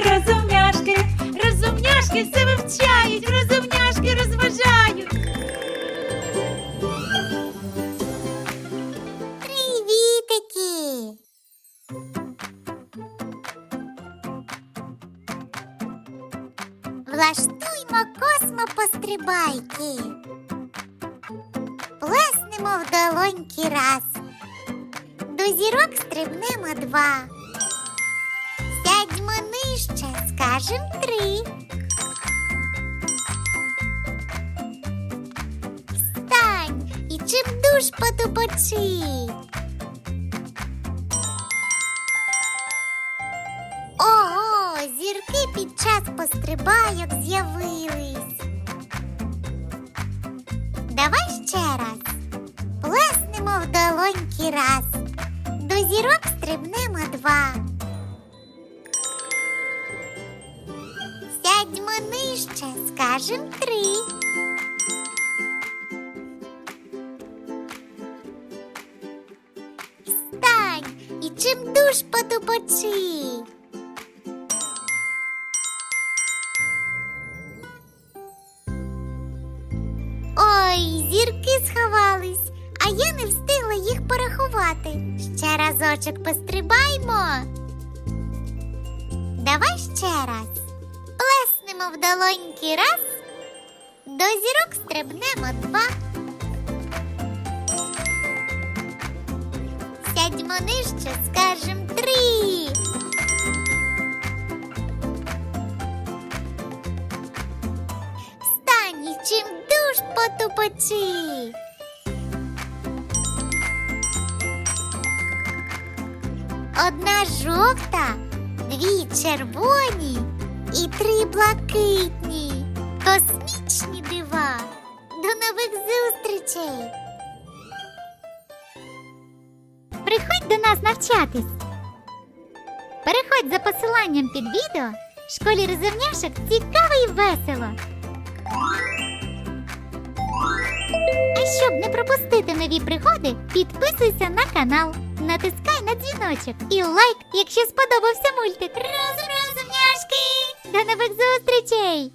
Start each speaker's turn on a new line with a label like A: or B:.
A: розумняшки, розумняшки все вивчають, розумняшки розважають.
B: Привітики! Влаштуймо космопострибайки. Плеснемо в долоньки раз. До зірок стрибнемо два. Сядьмо нижче, скажем три. Встань і чим душ потупочи. Ого, зірки під час пострибайок з'явились. Давай ще раз. Плеснемо в долоньки раз. До зірок стрибнемо два. Сядьмо нижче, скажем три. Встань і чим душ потупочи. Ой, зірки сховались, а я не встигла їх порахувати. Ще разочок пострибаймо. Давай ще раз. Плеснемо в долоньки раз. До зірок стрибнемо два. Сядьмо нижче, скажем три. Встань чим душ потупочи. Одна жовта, дві червоні і три блакитні. Космічні дива. До нових зустрічей.
C: Приходь до нас навчатись. Переходь за посиланням під відео. Школі розумняшок цікаво і весело. А щоб не пропустити нові пригоди, підписуйся на канал, натискай на дзвіночок і лайк, якщо сподобався мультик. Розумняшки! До нових зустрічей!